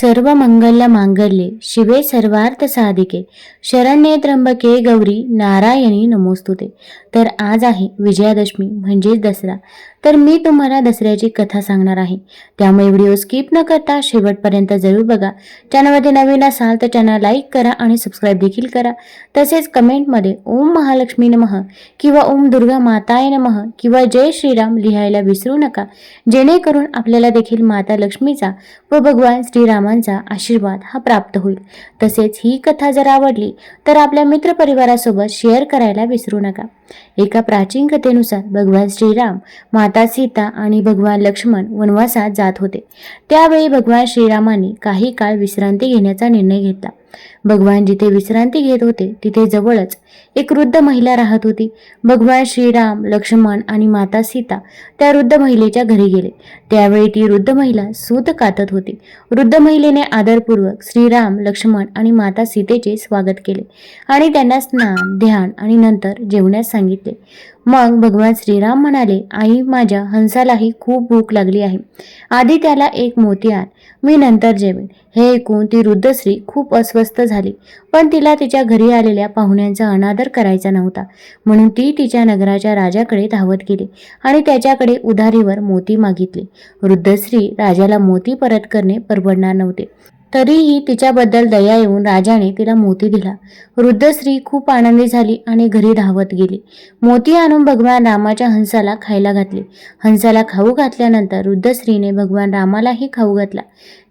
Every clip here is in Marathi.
सर्व मंगल मांगल्ये शिवे सर्वार्थ साधिके. शरण्ये त्र्यंबके गौरी नारायणी नमोस्तुते. तर आज आहे विजयादशमी म्हणजेच दसरा. तर मी तुम्हाला दसऱ्याची कथा सांगणार आहे. त्यामुळे व्हिडिओ स्किप न करता शेवटपर्यंत जरूर बघा. चॅनलमध्ये नवीन असाल तर चॅनल लाईक करा आणि सबस्क्राईब देखील करा. तसेच कमेंटमध्ये ओम महालक्ष्मी नमः किंवा ओम दुर्गा माताय नमः किंवा जय श्रीराम लिहायला विसरू नका. जेणेकरून आपल्याला देखील माता लक्ष्मीचा व भगवान श्रीराम सर्वांचा आशीर्वाद हा प्राप्त होईल. तसेच ही कथा जर आवडली तर आपल्या मित्रपरिवारासोबत शेअर करायला विसरू नका. एका प्राचीन कथेनुसार भगवान श्रीराम माता सीता आणि भगवान लक्ष्मण वनवासात जात होते. त्यावेळी भगवान श्रीरामांनी काही काळ विश्रांती घेण्याचा निर्णय घेतला. भगवान जिथे विश्रांती घेत होते तिथे जवळच एक वृद्ध महिला राहत होती. भगवान श्रीराम लक्ष्मण आणि माता सीता त्या वृद्ध महिलेच्या घरी गेले. त्यावेळी ती वृद्ध महिला सूत कातत होती. वृद्ध महिलेने आदरपूर्वक श्रीराम लक्ष्मण आणि माता सीतेचे स्वागत केले आणि त्यांना स्नान ध्यान आणि नंतर जेवण्यास सांगितले. मग भगवान श्रीराम म्हणाले आई माझ्या हंसालाही खूप भूक लागली आहे. आधी त्याला एक मोती आण. मी नंतर जेवेन. हे ऐकून ती वृद्धश्री खूप अस्वस्थ झाली. पण तिला तिच्या घरी आलेल्या पाहुण्यांचा अनादर करायचा नव्हता. म्हणून ती तिच्या नगराच्या राजाकडे धावत गेली आणि त्याच्याकडे उधारीवर मोती मागितली. वृद्धश्री राजाला मोती परत करणे परवडणार नव्हते. तरीही तिच्याबद्दल दया येऊन राजाने तिला मोती दिला. वृद्ध स्त्री खूप आनंदी झाली आणि घरी धावत गेली. मोती आणून भगवान रामाच्या हंसाला खायला घातले. हंसाला खाऊ घातल्यानंतर वृद्ध स्त्रीने भगवान रामालाही खाऊ घातला.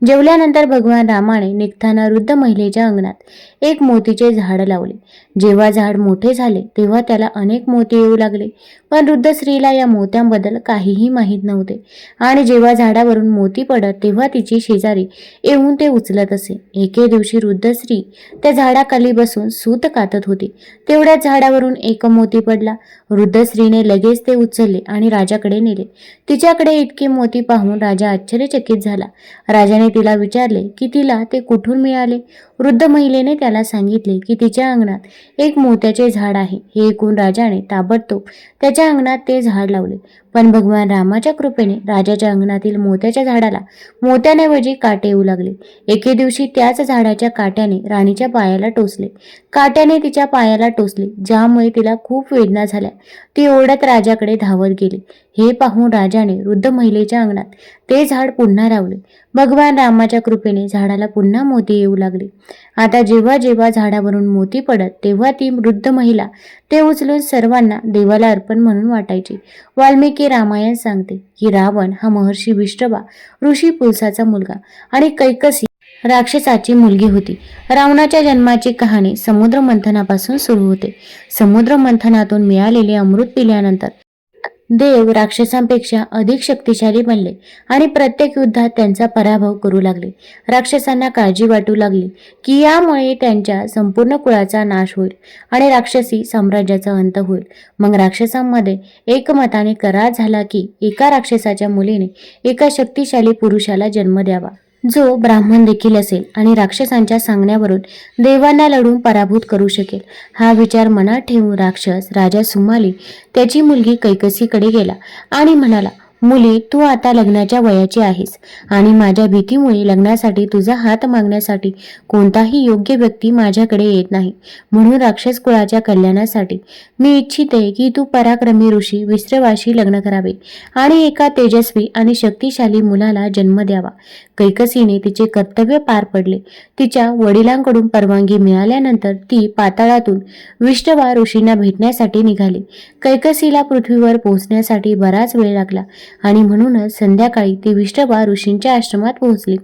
जेवल्यानंतर भगवान रामाने निघताना वृद्ध महिलेच्या अंगणात एक मोतीचे झाड लावले. जेव्हा झाड मोठे झाले तेव्हा त्याला अनेक मोती येऊ लागले. पण वृद्ध स्त्रीला या मोत्यांबद्दल काहीही माहीत नव्हते. आणि जेव्हा झाडावरून मोती पडत तेव्हा तिची शेजारी येऊन ते उचलत असे. एके दिवशी वृद्धश्री त्या झाडाखाली बसून सूत कातत होती. तेवढ्याच झाडावरून एक मोती पडला. वृद्ध स्त्रीने लगेच ते उचलले आणि राजाकडे नेले. तिच्याकडे इतके मोती पाहून राजा आश्चर्यचकित झाला. राजाने तिला विचारले की तिला ते कुठून मिळाले? वृद्ध महिलेने त्याला सांगितले की तिच्या अंगणात एक मोत्याचे झाड आहे. हे ऐकून राजाने ताबडतोब त्याच्या अंगणात ते झाड लावले. पण भगवान रामाच्या कृपेने राजाच्या अंगणातील मोत्याच्या झाडाला मोत्याऐवजी काटे येऊ लागले. एके दिवशी त्याच झाडाच्या काट्याने राणीच्या पायाला टोचले. काट्याने तिच्या पायाला टोचले ज्यामुळे तिला खूप वेदना झाल्या. ती ओढत राजाकडे धावत गेली. हे पाहून राजाने वृद्ध महिलेच्या अंगणात ते झाड पुन्हा लावले भगवान रामाच्या कृपेने झाडाला पुन्हा मोती येऊ लागले. आता जेव्हा जेव्हा झाडावरून मोती पडत तेव्हा ती वृद्ध महिला ते उचलून सर्वांना देवाला अर्पण म्हणून वाटायची. वाल्मिकी रामायण सांगते. की रावण हा महर्षी विष्टबा ऋषी पुलसाचा मुलगा आणि कैकसी राक्षसाची मुलगी होती. रावणाच्या जन्माची कहाणी समुद्र मंथनापासून सुरू होते. समुद्र मंथनातून मिळालेले अमृत पिल्यानंतर देव राक्षसांपेक्षा अधिक शक्तिशाली बनले आणि प्रत्येक युद्धात त्यांचा पराभव करू लागले. राक्षसांना काळजी वाटू लागली की यामुळे त्यांच्या संपूर्ण कुळाचा नाश होईल आणि राक्षसी साम्राज्याचा अंत होईल. मग राक्षसांमध्ये एकमताने करार झाला की एका राक्षसाच्या मुलीने एका शक्तिशाली पुरुषाला जन्म द्यावा. जो ब्राह्मण देखील असेल आणि राक्षसांच्या सांगण्यावरून देवांना लढून पराभूत करू शकेल हा विचार मनात ठेवून राक्षस राजा सुमाली त्याची मुलगी कैकसीकडे गेला आणि म्हणाला मुली तू आता लग्नाच्या वयाची आहेस आणि माझ्या भीतीमुळे लग्नासाठी तुझा हात मागण्यासाठी कोणताही योग्य व्यक्ती माझ्याकडे येत नाही. म्हणून राक्षस कुळाच्या कल्याणासाठी मी इच्छिते की तू पराक्रमी ऋषी विश्रवाशी लग्न करावे आणि एका तेजस्वी आणि शक्तिशाली मुलाला जन्म द्यावा. कैकसीने तिचे कर्तव्य पार पडले. तिच्या वडिलांकडून परवानगी मिळाल्यानंतर ती पाताळातून विष्टवा ऋषींना भेटण्यासाठी निघाली. कैकसीला पृथ्वीवर पोहोचण्यासाठी बराच वेळ लागला. आणि म्हणूनच संध्याकाळी ती विष्टवा ऋषींच्या आश्रमात पोहोचली.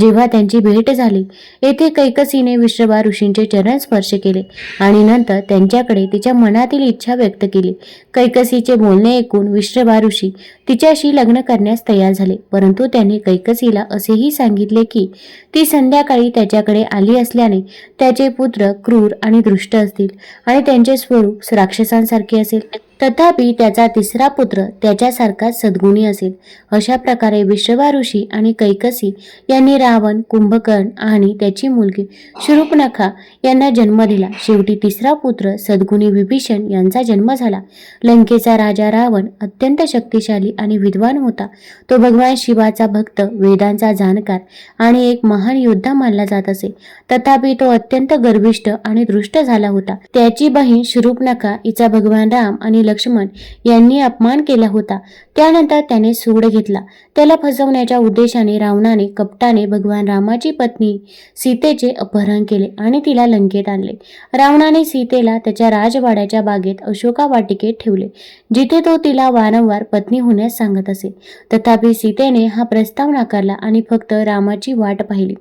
जेव्हा त्यांची भेट झाली येथे कैकसीने विष्टवा ऋषींचे चरण स्पर्श केले आणि नंतर त्यांच्याकडे तिच्या मनातील इच्छा व्यक्त केली. कैकसीचे बोलणे ऐकून विष्टवा ऋषी तिच्याशी लग्न करण्यास तयार झाले परंतु त्यांनी कैकसीला असेही सांगितले की ती संध्याकाळी त्याच्याकडे आली असल्याने त्याचे पुत्र क्रूर आणि दृष्ट असतील आणि त्यांचे स्वरूप राक्षसांसारखे असेल. तथापि त्याचा तिसरा पुत्र त्याच्यासारखाच सद्गुणी असेल. अशा प्रकारे विश्ववा ऋषी आणि कैकसी यांनी रावण कुंभकर्ण आणि त्याची मुलगी शूर्पणखा यांना जन्म दिला. शेवटी तिसरा पुत्र सद्गुणी विभीषण यांचा जन्म झाला. लंकेचा राजा रावण अत्यंत शक्तिशाली आणि विद्वान होता. तो भगवान शिवाचा भक्त वेदांचा जाणकार आणि एक महान योद्धा मानला जात असे. तथापि तो अत्यंत गर्विष्ठ आणि दृष्ट झाला होता. त्याची बहीण शूर्पणखा हिचा भगवान राम आणि लक्ष्मण यांनी अपमान केला होता. त्यानंतर त्याने सूड घेतला. त्याला फसवण्याच्या उद्देशाने रावणाने कपटाने भगवान रामाची पत्नी सीतेचे अपहरण केले आणि तिला लंकेत आणले. रावणाने सीतेला त्याच्या राजवाड्याच्या बागेत अशोका वाटिकेत ठेवले जिथे तो तिला वारंवार पत्नी होण्यास सांगत असे. तथापि सीतेने हा प्रस्ताव नाकारला आणि फक्त रामाची वाट पाहिली.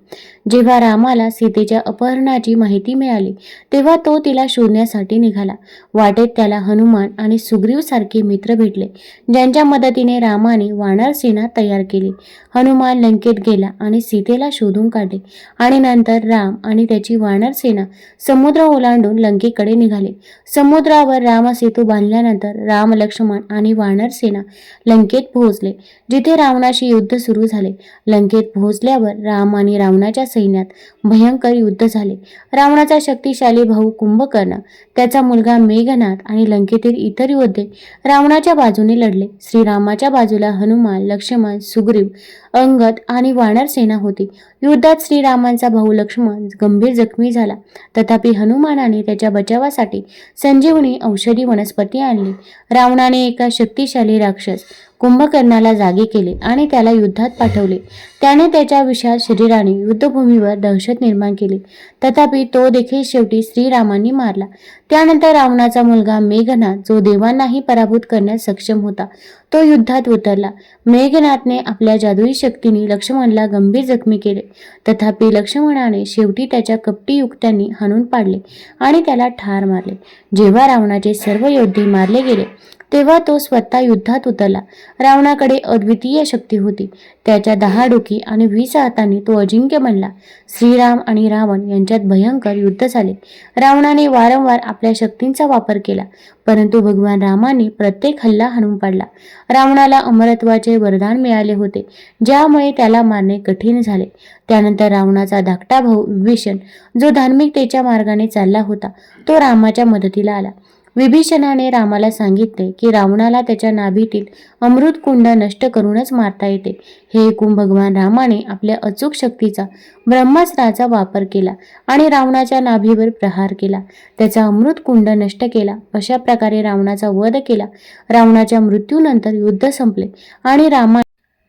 जेव्हा रामाला सीतेच्या अपहरणाची माहिती मिळाली तेव्हा तो तिला शोधण्यासाठी निघाला. वाटेत त्याला हनुमान आणि सुग्रीव सारखे मित्र भेटले ज्यांच्या मदतीने रामाने वानर सेना तयार केली. हनुमान लंकेत गेला आणि सीतेला शोधून काढले आणि नंतर राम आणि त्याची वानर सेना समुद्र ओलांडून लंकेकडे निघाले. समुद्रावर राम सेतू बांधल्यानंतर राम लक्ष्मण आणि वानर सेना लंकेत पोहोचले जिथे रावणाशी युद्ध सुरू झाले. लंकेत पोहोचल्यावर राम आणि रावणाच्या सैन्यात भयंकर युद्ध झाले. रावणाचा शक्तिशाली भाऊ कुंभकर्ण त्याचा मुलगा मेघनाथ आणि लंकेतील इतर योद्धे रावणाच्या बाजूने लढले. श्रीरामाच्या बाजूला हनुमान लक्ष्मण सुग्रीव अंगद आणि वानर सेना होती. युद्धात श्रीरामांचा भाऊ लक्ष्मण गंभीर जखमी झाला. तथापि हनुमानाने त्याच्या बचावासाठी संजीवनी औषधी वनस्पती आणली. रावणाने एका शक्तिशाली राक्षस कुंभकर्णाला जागे केले आणि त्याला युद्धात पाठवले. त्याने त्याच्या विशाल शरीराने युद्धभूमीवर दहशत निर्माण केली. तथापि तो देखील शेवटी श्रीरामांनी मारला. त्यानंतर रावणाचा मुलगा मेघनाथ जो देवांनाही पराभूत करण्यास सक्षम होता तो युद्धात उतरला. मेघनाथने आपल्या जादुई शक्तीने लक्ष्मणला गंभीर जखमी केले. तथापि लक्ष्मणाने शेवटी त्याच्या कपटी युक्त्यांनी हाणून पाडले आणि त्याला ठार मारले. जेव्हा रावणाचे सर्व योद्धे मारले गेले तेव्हा तो स्वतः युद्धात उतरला. रावणाकडे अद्वितीय शक्ती होती. त्याच्या दहा डोकी आणि वीस हातांनी तो अजिंक्य बनला. श्रीराम आणि रावण यांच्यात भयंकर युद्ध झाले. रावणाने वारंवार आपल्या शक्तींचा वापर केला परंतु भगवान रामाने प्रत्येक हल्ला हाणून पाडला. रावणाला अमरत्वाचे वरदान मिळाले होते ज्यामुळे त्याला मारणे कठीण झाले. त्यानंतर रावणाचा धाकटा भाऊ विभीषण जो धार्मिकतेच्या मार्गाने चालला होता तो रामाच्या मदतीला आला. विभीषणाने रामाला सांगितले की रावणाला त्याच्या नाभीतील अमृत कुंड नष्ट करूनच मारता येते. हे ऐकून भगवान रामाने आपल्या अचूक शक्तीचा ब्रह्मास्त्राचा वापर केला आणि रावणाच्या नाभीवर प्रहार केला. त्याचा अमृत कुंड नष्ट केला. अशा प्रकारे रावणाचा वध केला. रावणाच्या मृत्यूनंतर युद्ध संपले आणि रामा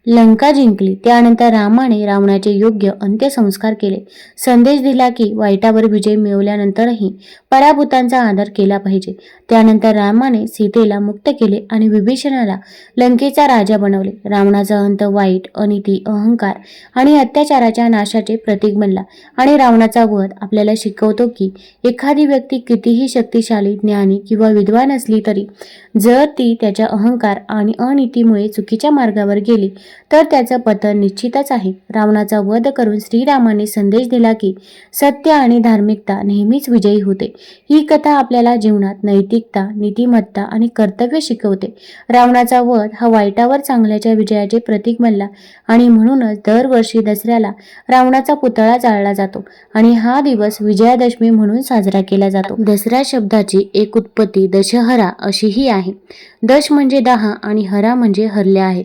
लंका जिंकली. त्यानंतर रामाने रावणाचे योग्य अंत्यसंस्कार केले. संदेश दिला की वाईटावर विजय मिळवल्यानंतरही पराभूतांचा आदर केला पाहिजे. त्यानंतर रामाने सीतेला मुक्त केले आणि विभीषणाला लंकेचा राजा बनवले. रावणाचा अंत वाईट अनिती अहंकार आणि अत्याचाराच्या नाशाचे प्रतीक बनला आणि रावणाचा वध आपल्याला शिकवतो की एखादी व्यक्ती कितीही शक्तिशाली ज्ञानी किंवा विद्वान असली तरी जर ती त्याच्या अहंकार आणि अनितीमुळे चुकीच्या मार्गावर गेली तर त्याचं पतन निश्चितच आहे. रावणाचा वध करून श्रीरामाने संदेश दिला की सत्य आणि धार्मिकता नेहमीच विजयी होते. ही कथा आपल्याला जीवनात नैतिकता नीतिमत्ता आणि कर्तव्य शिकवते. रावणाचा वध हा वाईटावर चांगल्याच्या विजयाचे प्रतीक बनला आणि म्हणूनच दरवर्षी दसऱ्याला रावणाचा पुतळा जाळला जातो आणि हा दिवस विजयादशमी म्हणून साजरा केला जातो. दसरा शब्दाची एक उत्पत्ती दशहरा अशीही आहे. दश म्हणजे दहा आणि हरा म्हणजे हरले आहेत.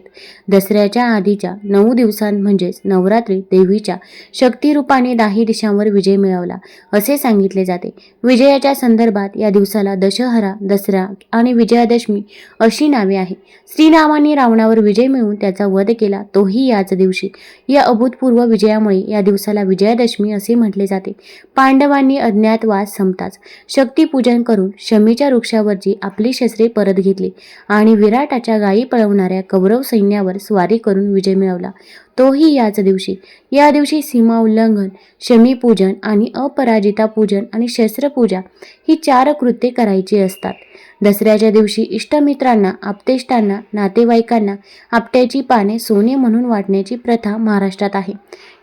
दसऱ्याच्या आधीच्या नऊ दिवसांत म्हणजेच नवरात्री देवीच्या शक्तिरूपाने दाही दिशांवर विजय मिळवला असे सांगितले जाते. विजयाच्या संदर्भात या दिवसाला दशहरा दसरा आणि विजयादशमी अशी नावे आहे श्रीरामाने रावणावर विजय मिळवून त्याचा वध केला तोही याच दिवशी. या अभूतपूर्व विजयामुळे या दिवसाला विजयादशमी असे म्हटले जाते. पांडवांनी अज्ञातवास संपताच शक्तीपूजन करून शमीच्या वृक्षावरची आपली शस्त्रे परत घेतली आणि विराटाच्या गायी पळवणाऱ्या कौरव सैन्यावर स्वारी करून विजय मिळवला. तोही याच दिवशी. या दिवशी सीमा उल्लंघन शमीपूजन आणि अपराजिता पूजन आणि शस्त्रपूजा ही चार कृत्ये करायची असतात. दसऱ्याच्या दिवशी इष्टमित्रांना आपतेष्टांना नातेवाईकांना आपट्याची पाने सोने म्हणून वाटण्याची प्रथा महाराष्ट्रात आहे.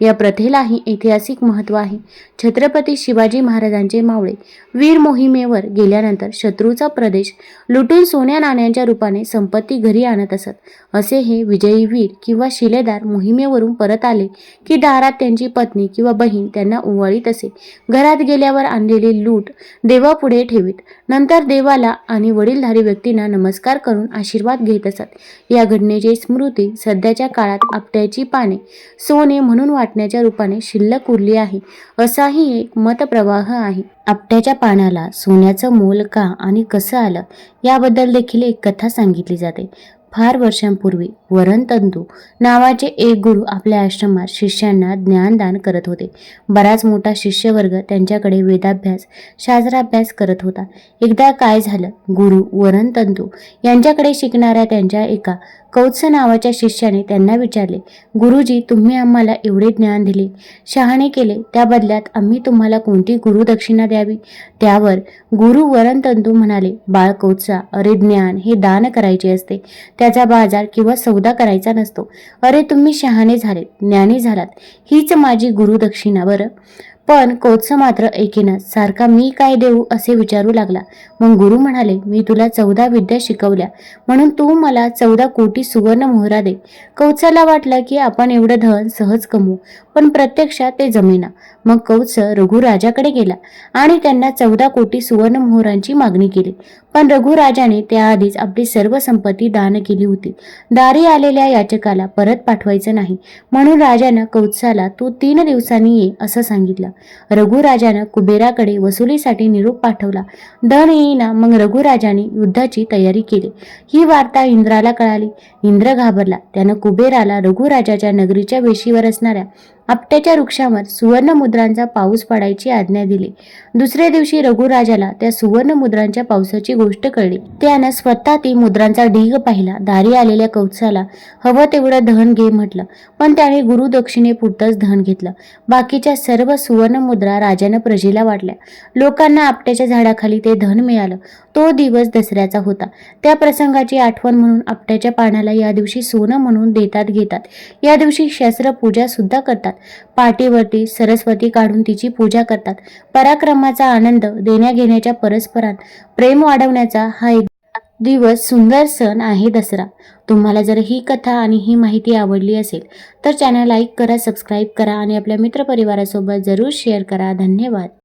या प्रथेलाही ऐतिहासिक महत्त्व आहे. छत्रपती शिवाजी महाराजांचे मावळे वीर मोहिमेवर गेल्यानंतर शत्रूचा प्रदेश लुटून सोन्या नाण्यांच्या रूपाने संपत्ती घरी आणत असत. असे हे विजयी वीर किंवा शिलेदार मोहिमेवरून परत आले की दारात त्यांची पत्नी किंवा बहीण त्यांना उवाळीत असे. घरात गेल्यावर आणलेली लूट देवापुढे ठेवीत. नंतर देवाला आणि वडीलधारी व्यक्तींना नमस्कार करून आशीर्वाद घेत असत. या घटनेची स्मृती सध्याच्या काळात आपट्याची पाने सोने म्हणून वाटण्याच्या रूपाने शिल्लक उरली आहे. असाही एक मतप्रवाह आहे. आपट्याच्या पानाला सोन्याचं मोल का आणि कसं आलं? याबद्दल देखील एक कथा सांगितली जाते. फार वर्षांपूर्वी वरणतंतू नावाचे एक गुरु आपल्या आश्रमात शिष्यांना ज्ञानदान करत होते. बराच मोठा शिष्यवर्ग त्यांच्याकडे वेदाभ्यास शास्त्राभ्यास करत होता. एकदा काय झालं? गुरु वरणतंतू यांच्याकडे शिकणाऱ्या त्यांच्या एका कौत्स नावाच्या शिष्याने त्यांना विचारले गुरुजी तुम्ही आम्हाला एवढे ज्ञान दिले शहाणे केले त्या बदल्यात आम्ही तुम्हाला कोणती गुरुदक्षिणा द्यावी? त्यावर गुरु वरणतंतू म्हणाले बाळ कौत्सा अरे ज्ञान हे दान करायचे असते. त्याचा बाजार किंवा सौदा करायचा नसतो. अरे तुम्ही शहाणे झालेत ज्ञानी झालात. हीच माझी गुरुदक्षिणा बरं? पण कोच मात्र ऐकेना सारखा मी काय देऊ असे विचारू लागला. मग गुरु म्हणाले मी तुला चौदा विद्या शिकवल्या म्हणून तू मला चौदा कोटी सुवर्ण मोहरा दे. कौचाला वाटलं की आपण एवढं धन सहज कमवू पण प्रत्यक्षात ते जमेना. मग कौच रघुराजाकडे गेला आणि त्यांना चौदा कोटी सुवर्ण मोहरांची मागणी केली. पण रघुराजाने त्याआधीच आपली सर्व संपत्ती दान केली होती. दारी आलेल्या याचकाला परत पाठवायचं नाही. म्हणून राजानं कौत्साला तू तीन दिवसांनी ये असं सांगितलं. रघुराजानं कुबेराकडे वसुलीसाठी निरोप पाठवला. धन येईना मग रघुराजाने युद्धाची तयारी केली. ही वार्ता इंद्राला कळाली. इंद्र घाबरला. त्यानं कुबेराला रघुराजाच्या नगरीच्या वेशीवर असणाऱ्या आपट्याच्या वृक्षावर सुवर्ण मुद्रांचा पाऊस पडायची आज्ञा दिली. दुसऱ्या दिवशी रघुराजाला त्या सुवर्ण मुद्रांच्या पावसाची गोष्ट कळली. त्यानं स्वतः ती मुद्रांचा ढीग पाहिला. दारी आलेल्या कौत्साला हवं तेवढं धन घे म्हटलं. पण त्याने गुरुदक्षिणेपुरतंच धन घेतलं. बाकीच्या सर्व सुवर्ण मुद्रा राजानं प्रजेला वाटल्या. लोकांना आपट्याच्या झाडाखाली ते धन मिळालं. तो दिवस दसऱ्याचा होता. त्या प्रसंगाची आठवण म्हणून आपट्याच्या पानाला या दिवशी सोनं म्हणून देतात घेतात. या दिवशी शस्त्रपूजा सुद्धा करतात. पाठीवरती सरस्वती काढून तिची पूजा करतात. पराक्रमाचा आनंद देण्या घेण्याच्या परस्परात प्रेम वाढवण्याचा हा एक दिवस सुंदर सण आहे दसरा. तुम्हाला जर ही कथा आणि ही माहिती आवडली असेल तर चॅनल लाईक करा सबस्क्राईब करा आणि आपल्या मित्रपरिवारासोबत जरूर शेअर करा. धन्यवाद.